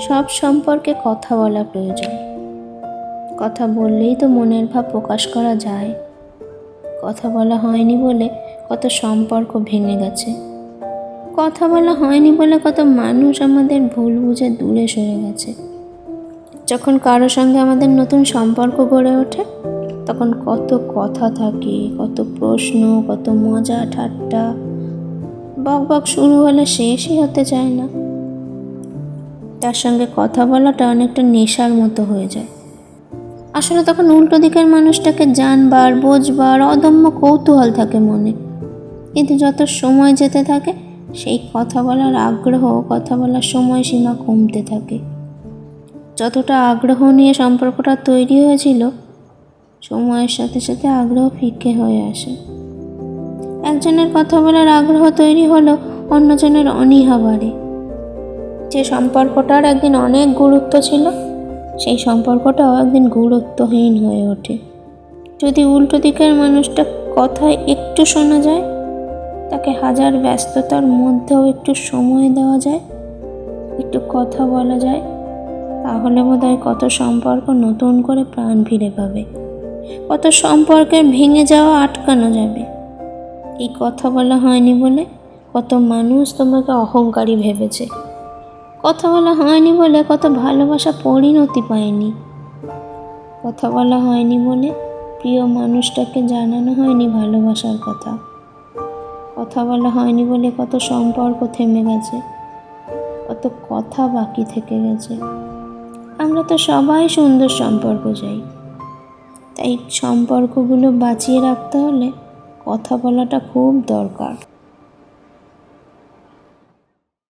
সব সম্পর্কে কথা বলা প্রয়োজন। কথা বললেই তো মনের ভাব প্রকাশ করা যায়। কথা বলা হয়নি বলে কত সম্পর্ক ভেঙে গেছে। কথা বলা হয়নি বলে কত মানুষ আমাদের ভুল বুঝে দূরে সরে গেছে। যখন কারোর সঙ্গে আমাদের নতুন সম্পর্ক গড়ে ওঠে, তখন কত কথা থাকে, কত প্রশ্ন, কত মজা, ঠাট্টা। বক বক শুরু হলে শেষই হতে চায় না। তার সঙ্গে কথা বলাটা অনেকটা নেশার মতো হয়ে যায়। আসলে তখন উল্টো দিকের মানুষটাকে জানবার, বোঝবার অদম্য কৌতূহল থাকে মনে। কিন্তু যত সময় যেতে থাকে, সেই কথা বলার আগ্রহ কথা বলার সময়সীমা কমতে থাকে। যতটা আগ্রহ নিয়ে সম্পর্কটা তৈরি হয়েছিল, সময়ের সাথে সাথে আগ্রহ ফিকে হয়ে আসে। একজনের কথা বলার আগ্রহ তৈরি হলো অন্যজনের অনীহা বাড়ে। যে সম্পর্কটার একদিন অনেক গুরুত্ব ছিল, সেই সম্পর্কটাও একদিন গুরুত্বহীন হয়ে ওঠে। যদি উল্টো দিকের মানুষটা কথায় একটু শোনা যায়, তাকে হাজার ব্যস্ততার মধ্যেও একটু সময় দেওয়া যায়, একটু কথা বলা যায়, তাহলে বোধহয় কত সম্পর্ক নতুন করে প্রাণ ফিরে পাবে। কত সম্পর্কের ভেঙে যাওয়া আটকানো যাবে। এই কথা বলা হয়নি বলে কত মানুষ তোমাকে অহংকারী ভেবেছে। কথা বলা হয়নি বলে কত ভালোবাসা পরিণতি পায়নি। কথা বলা হয়নি বলে প্রিয় মানুষটাকে জানানো হয়নি ভালোবাসার কথা। কথা বলা হয়নি বলে কত সম্পর্ক থেমে গেছে, কত কথা বাকি থেকে গেছে। আমরা তো সবাই সুন্দর সম্পর্ক চাই। তাই সম্পর্কগুলো বাঁচিয়ে রাখতে হলে কথা বলাটা খুব দরকার।